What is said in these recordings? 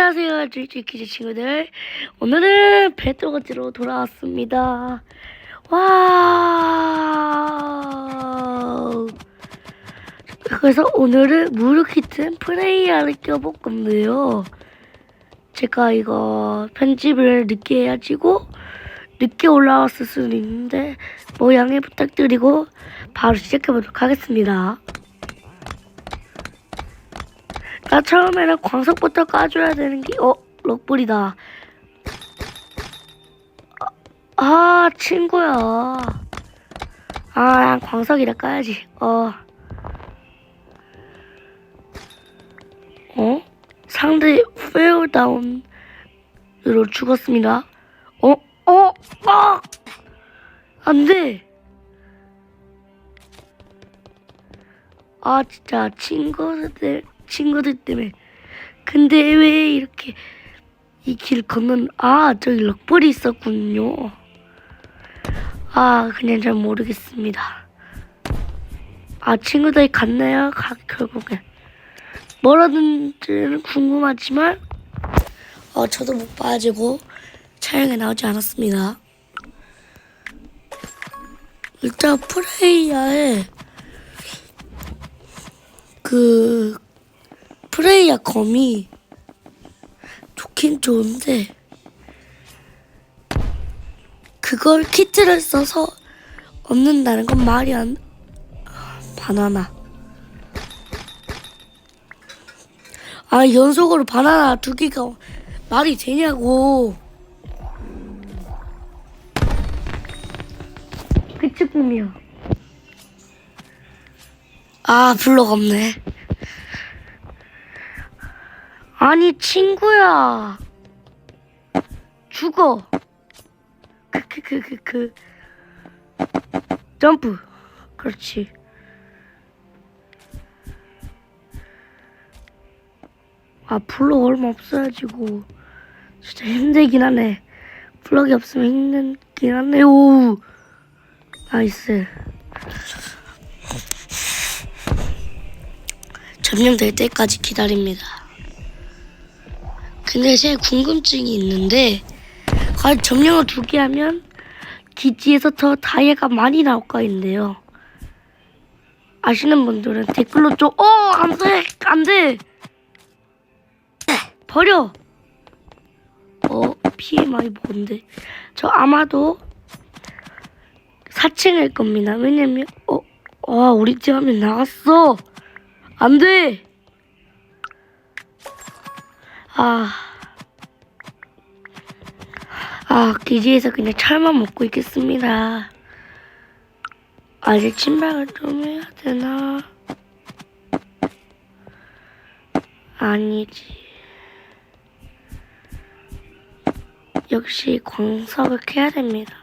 안녕하세요, 주이키즈 친구들. 오늘은 배틀거지로 돌아왔습니다. 와. 그래서 오늘은 무료 키튼 프레이야를 껴볼 건데요. 제가 이거 편집을 늦게 해가지고 늦게 올라왔을 수는 있는데 뭐 양해 부탁드리고 바로 시작해보도록 하겠습니다. 나 처음에는 광석부터 까줘야 되는 게, 어, 럭불이다. 아, 아, 친구야. 아, 난 광석이라 까야지. 어. 어? 상대 페어다운으로 죽었습니다. 어? 어? 아! 안 돼! 아, 진짜, 친구들, 친구들 때문에. 근데 왜 이렇게 이 길 건넌, 아, 저기 럭벌이 있었군요. 아, 그냥 잘 모르겠습니다. 아, 친구들이 갔나요? 가, 결국엔. 뭐라든지는 궁금하지만, 어, 저도 못 봐가지고 촬영에 나오지 않았습니다. 일단 프레이야에 그 프레이야 검이 좋긴 좋은데 그걸 키트를 써서 얻는다는 건 말이 안 아, 바나나. 아 연속으로 바나나 두 개가 말이 되냐고. 그치 꿈이야 아 블록 없네 아니 친구야. 죽어. 그그그그 그. 점프. 그렇지. 아 블록 얼마 없어가지고. 진짜 힘들긴 하네. 블록이 없으면 힘들긴 하네. 오. 나이스. 점령될 때까지 기다립니다 근데 제 궁금증이 있는데 과연 점령을 두개 하면 기지에서 더 다이아가 많이 나올까인데요. 아시는 분들은 댓글로 좀 어! 안 돼! 안 돼! 버려! 어? PMI 뭔데? 저 아마도 4층일 겁니다. 왜냐면 어? 와 우리 집 화면 나갔어! 안 돼! 아... 아, 기지에서 그냥 철만 먹고 있겠습니다. 아직 침방을 좀 해야 되나? 아니지. 역시 광석을 캐야 됩니다.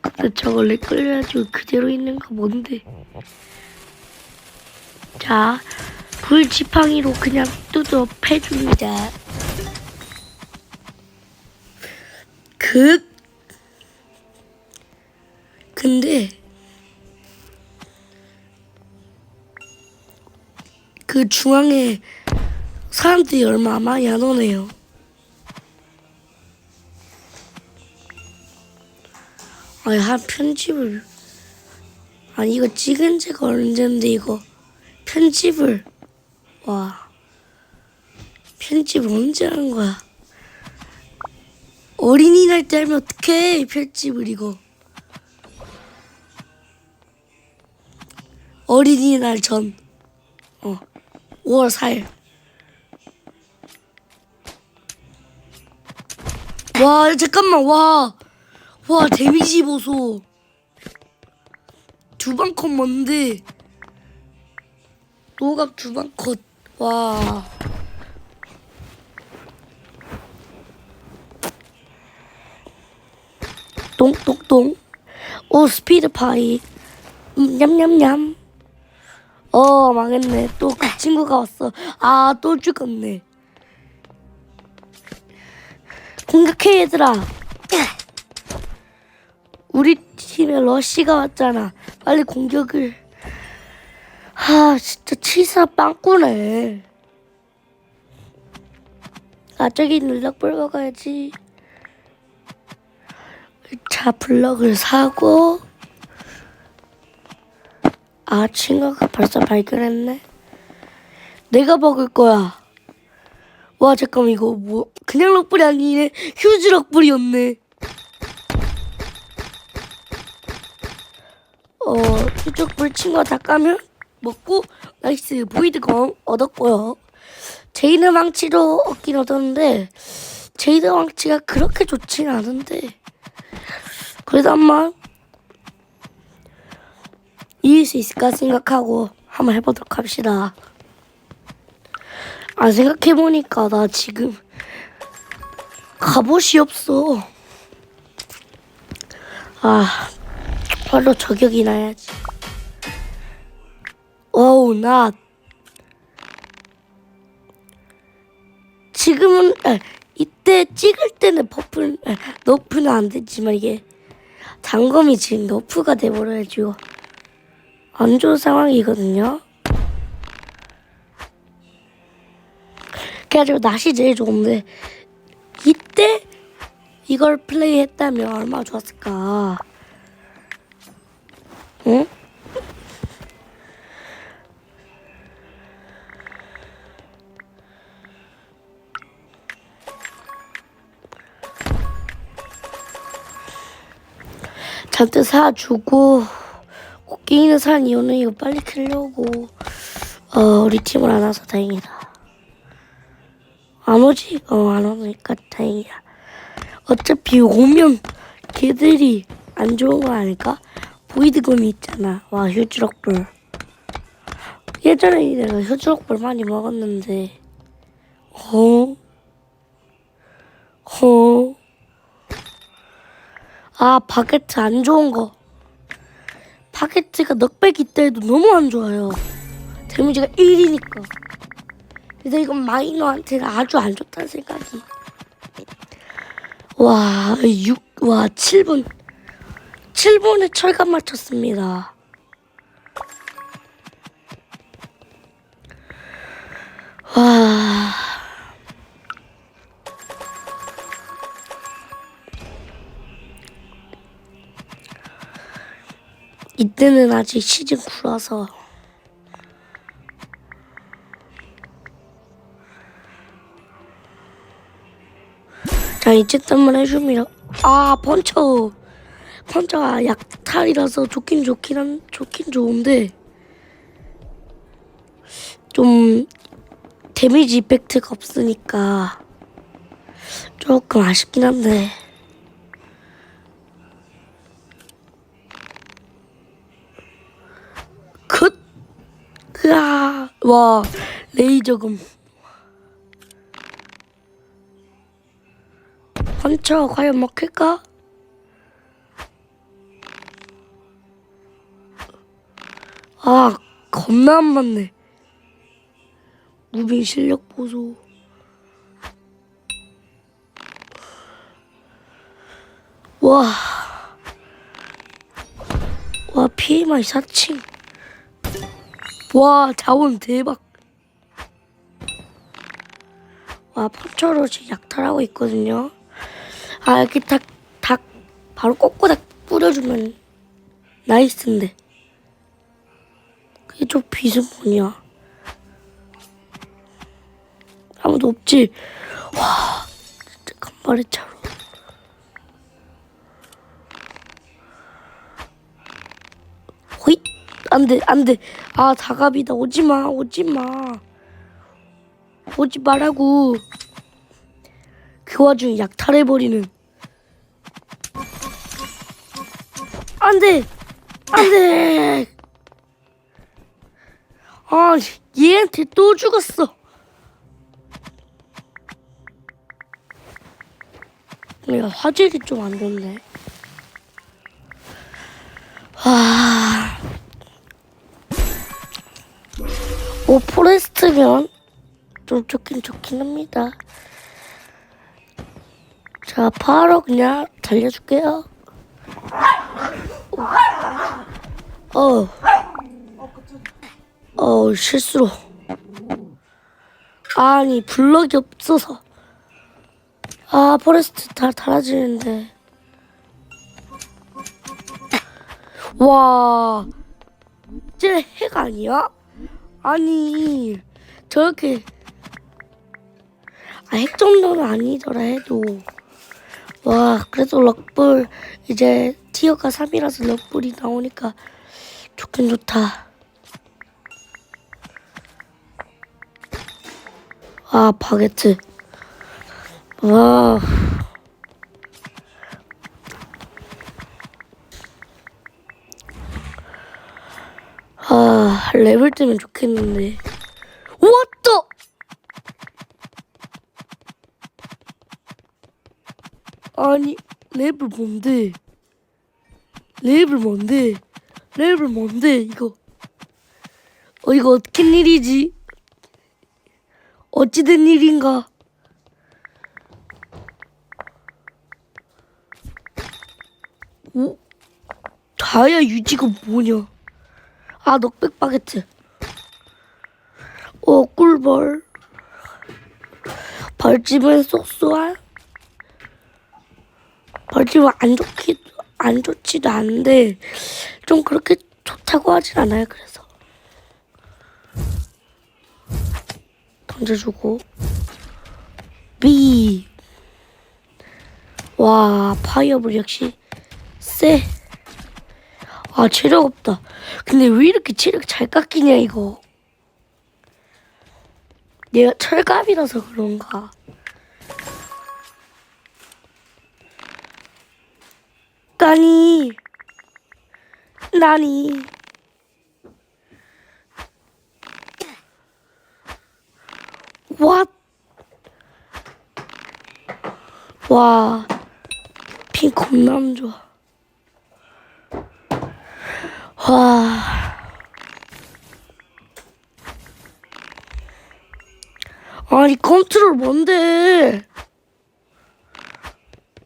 근데 저걸 끌려가지고 그대로 있는 거 뭔데? 자, 불지팡이로 그냥 뜯어 패줍니다. 극 근데 그 중앙에 사람들이 얼마 많이 안 오네요. 아니 한 편집을 아니 이거 찍은 지가 언젠데 이거 편집을 와 편집 언제 한 거야? 어린이날 때 하면 어떡해 편집을 이거. 어린이날 전 어, 5월 4일. 와 잠깐만 와 와 데미지 보소. 두방 컷 뭔데? 노각 두방 컷 와. 똥똥똥. 오 스피드 파이. 음, 냠냠냠. 어 망했네. 또 그 친구가 왔어. 아 또 죽었네. 공격해 얘들아. 우리 팀에 러쉬가 왔잖아. 빨리 공격을 아 진짜 치사 빵꾸네. 아 저기 눌럭볼 먹어야지. 자 블럭을 사고. 아 친구가 벌써 발견했네. 내가 먹을 거야. 와 잠깐만 이거 뭐 그냥 럭불이 아니네. 휴지 럭불이었네. 어 휴지 럭불 친구가 다 까면 먹고 나이스 보이드검 얻었고요 제이드 망치도 얻긴 얻었는데 제이드 망치가 그렇게 좋진 않은데 그래도 한번 이길 수 있을까 생각하고 한번 해보도록 합시다. 아 생각해보니까 나 지금 갑옷이 없어. 아 바로 저격이 나야지. 어우 나 지금은 아, 이때 찍을 때는 버프 아, 너프는 안 됐지만 이게 단검이 지금 너프가 돼버려가지고 안 좋은 상황이거든요. 그래가지고 낫이 제일 좋은데 이때 이걸 플레이했다면 얼마나 좋았을까. 응? 잔뜩 사주고 꽃게이는 산 이유는 이거 빨리 키려고 어 우리 팀을 안 와서 다행이다 안 오지? 어 안 오니까 다행이야 어차피 오면 걔들이 안 좋은 거 아닐까? 보이드검이 있잖아 와 휴지럭불 예전에 내가 휴지럭불 많이 먹었는데 어? 어? 아 바게트 안 좋은 거. 바게트가 넉백이 때도 너무 안 좋아요. 데미지가 1이니까. 그래서 이건 마이너한테는 아주 안 좋다는 생각이. 와 6, 와 7분. 7분에 철갑 맞췄습니다. 와 이때는 아직 시즌 9라서. 자 이제 한번 해줍니다. 아 펀처. 펀처가 약탈이라서 좋긴 좋긴 한 좋긴 좋은데 좀 데미지 이펙트가 없으니까 조금 아쉽긴 한데 컷! 으아! 와, 레이저금. 펀처 과연 먹힐까? 아, 겁나 안 맞네. 무빙 실력 보소. 와. 와, PMI 4층. 와 자원 대박. 와 펀처로 지금 약탈하고 있거든요. 아 이렇게 딱, 닭 바로 꼬꼬닥 뿌려주면 나이스인데. 그게 좀 뭐냐 아무도 없지? 와 진짜 간발의 차로 호잇 안돼 안돼. 아 다갑이다. 오지마 오지마. 오지 말라고. 그 와중에 약탈해버리는. 안돼 안돼. 아 얘한테 또 죽었어. 내가 화질이 좀 안 좋네. 와 오 포레스트면 좀 좋긴 좋긴 합니다. 자 바로 그냥 달려줄게요. 어, 어 실수로 아니 블럭이 없어서 아 포레스트 다 달아지는데 와쟤핵 아니야? 아니 저렇게. 아, 핵 정도는 아니더라 해도. 와 그래도 럭불 이제 티어가 3이라서 럭불이 나오니까 좋긴 좋다. 아 바게트. 와 아, 레벨 뜨면 좋겠는데. 왔다! 아니, 레벨 뭔데? 레벨 뭔데? 레벨 뭔데, 이거? 어, 이거 어떻게 일이지? 어찌된 일인가? 오? 다이아 유지가 뭐냐? 아, 넉백 바게트. 어, 꿀벌. 벌집은 쏙쏘한? 벌집은 안 좋기, 안 좋지도 않은데, 좀 그렇게 좋다고 하진 않아요, 그래서. 던져주고. B. 와, 파이어볼 역시 쎄. 아 체력 없다. 근데 왜 이렇게 체력 잘 깎이냐 이거. 얘가 철갑이라서 그런가. 까니 나니 와 와, 핑 겁나 안 좋아. 와. 아니 컨트롤 뭔데?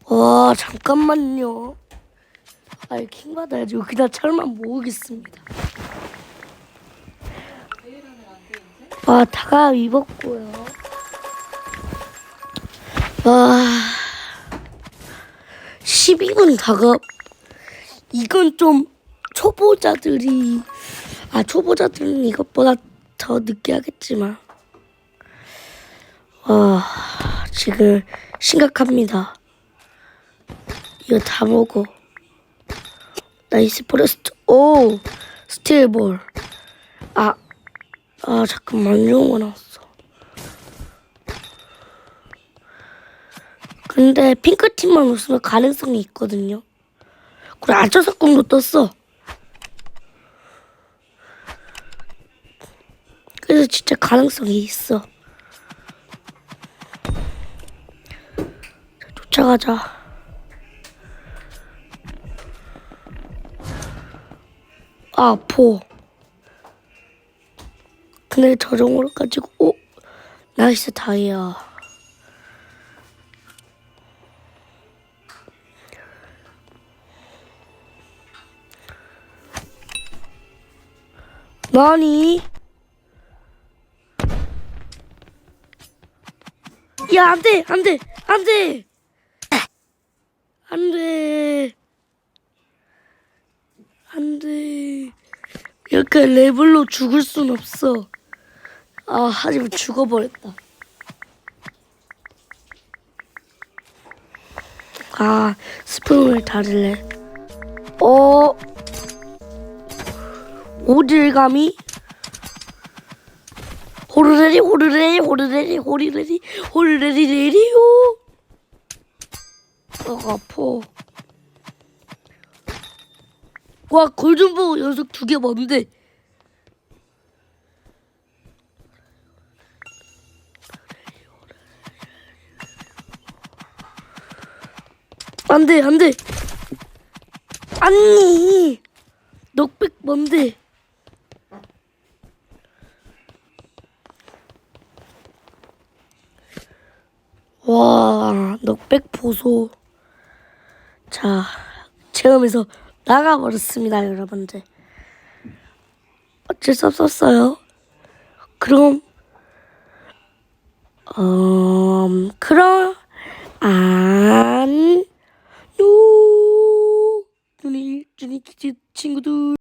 와 잠깐만요. 아이 킹 받아야지. 그냥 철만 모으겠습니다. 와 다가 입었고요. 와 12분 다가 이건 좀 초보자들이 아 초보자들은 이것보다 더 늦게 하겠지만 와 지금 심각합니다. 이거 다 먹어. 나이스 포레스트. 오 스틸볼. 아, 아 잠깐만 좋은 거 나왔어. 근데 핑크팀만 웃으면 가능성이 있거든요. 그래 아처사건도 떴어 그래서 진짜 가능성이 있어. 자, 쫓아가자. 아, 포. 근데 저정으로 가지고, 오! 나이스 다이아. 나니? 야, 안 돼, 안 돼, 안 돼! 안 돼. 안 돼. 이렇게 레벨로 죽을 순 없어. 아, 하지만 죽어버렸다. 아, 스푼을 다를래. 어, 오질감이? 호르레리 호르레리 호르레리 호리레리 호르레리 레리요 아 아파. 와 골든보우 연속 두개 뭔데? 안돼 안돼. 아니 넉백 뭔데 와, 넉백 보소. 자, 체험에서 나가버렸습니다, 여러분들. 어쩔 수 없었어요. 그럼, 음, 그럼, 아, 안, 노, 눈이, 눈이 친구들.